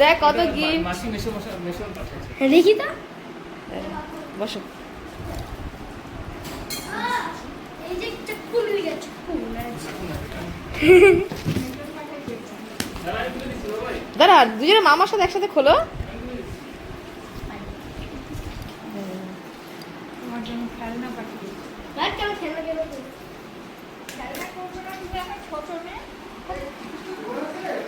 দেখ কত পাঠাচ্ছে। দেখি তো। বসো। দাঁড়া দুজনে মামার সাথে একসাথে খোলো। রাত কেন খেলনা গেল খেলনা করব না তুমি এখন ছোট মেয়ে হ্যাঁ আর একটু ধুয়ে নাও ধরো এটা একটু নষ্ট হয়ে যাবে আমি তুলে নিচ্ছি ভালো করে এই যে উ বাবা ড্রোন পাঠাইছে এটা ড্রোন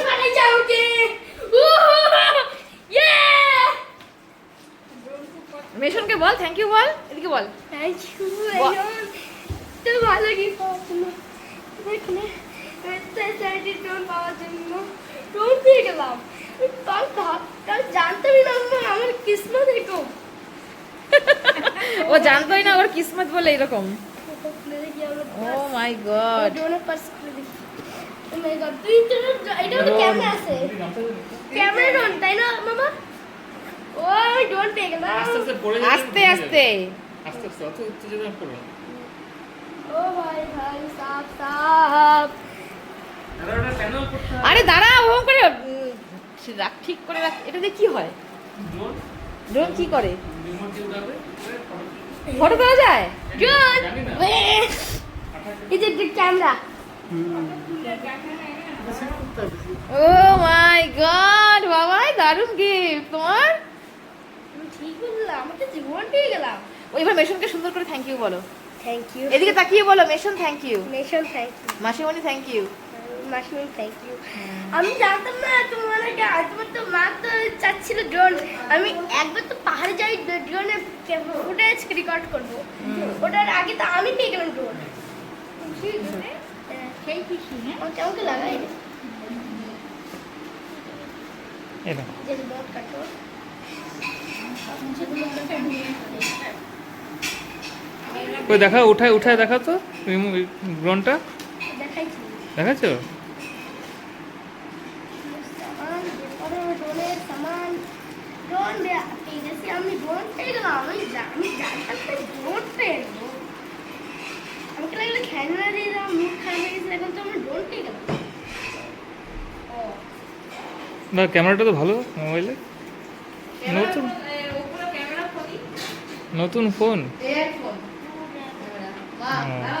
পাঠাইছে আমাকে। উ ইয়ে মেশনকে বল থ্যাংক ইউ বল এদিকে বল। থ্যাংক ইউ তো ভালো গিফট পাওয়ার জন্য। এখানে ড্রোন পাওয়ার জন্য। ড্রোন পেয়ে গেলাম। কাল ভাব কাল জানতামই না আমার কিসমত এরকম। ও জানতোই না ওর কিসমত বলে এরকম। ও মাই গড ড্রোনের পার্স খুলে দেখি। ও মাই গড তুই তো এটা তো ক্যামেরা আছে। তাই না মামা? ও আমি ড্রোন পেয়ে গেলাম আস্তে আস্তে আস্তে আস্তে। আস্তে আস্তে অত উত্তেজনা করো ও ভাই ভাই সাপ সাপ। আরে দাঁড়া ওরকম করে রাখ ঠিক করে রাখ। এটা দিয়ে কি হয়? ড্রোন কি করে? ফটো তোলা যায়? ড্রোন এই যে ক্যামেরা ও মাই গড বাবাই দারুণ গিফট তোমার? ঠিক বললাম আমাকে জীবন পেয়ে গেলাম। ও এবার মেশনকে সুন্দর করে থ্যাংক ইউ বলো। থ্যাংক ইউ এদিকে তাকিয়ে বলো Meshon thank you Meshon thank you মাসিমণি thank you মাসমিন থ্যাংক ইউ আমি জানতাম না তোমার আগে তোমার তো মা তো চাচ্ছিল ড্রোন আমি একবার তো পাহাড়ে যাই ড্রোনে উঠে রেকর্ড করব। ওটার আগে তো আমি পেয়ে গেলাম ড্রোন সেই খুশি হ্যাঁ। লাগাই। দেখো। কাটো ওই দেখা উঠায় উঠায় দেখা তো ড্রোনটা দেখাইছি? আমি গেলাম আমি জানতাম আমাকে লাগল খেলনা দিয়ে দিলাম মুখ খারাপ হয়ে গেছিল এখন তো গেলাম না ক্যামেরাটা তো ভালো মোবাইলে নতুন নতুন ফোন আমার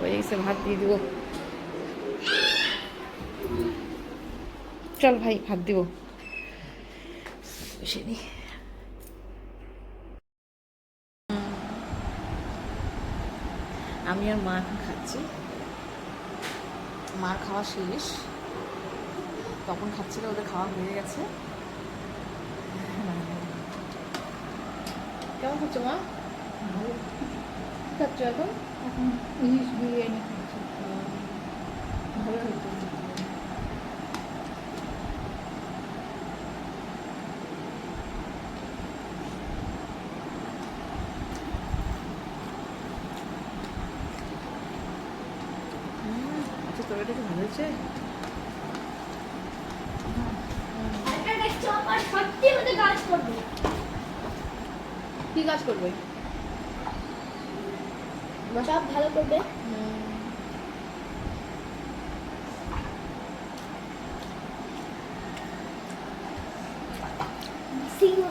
গেছে ভাত দিয়ে দিব চল ভাই ভাত দিব। আমি আর মা এখন খাচ্ছি। মার খাওয়া শেষ। তখন খাচ্ছিল, ওদের খাওয়া হয়ে গেছে। কেমন খাচ্ছ মা? খাচ্ছ এখন? ইলিশ বিরিয়ানি খাচ্ছি ভালো হয়েছে। আচ্ছা তরকারিটা কি ভালো হয়েছে? কি কাজ করবে? সব ভালো করবে? সিংহ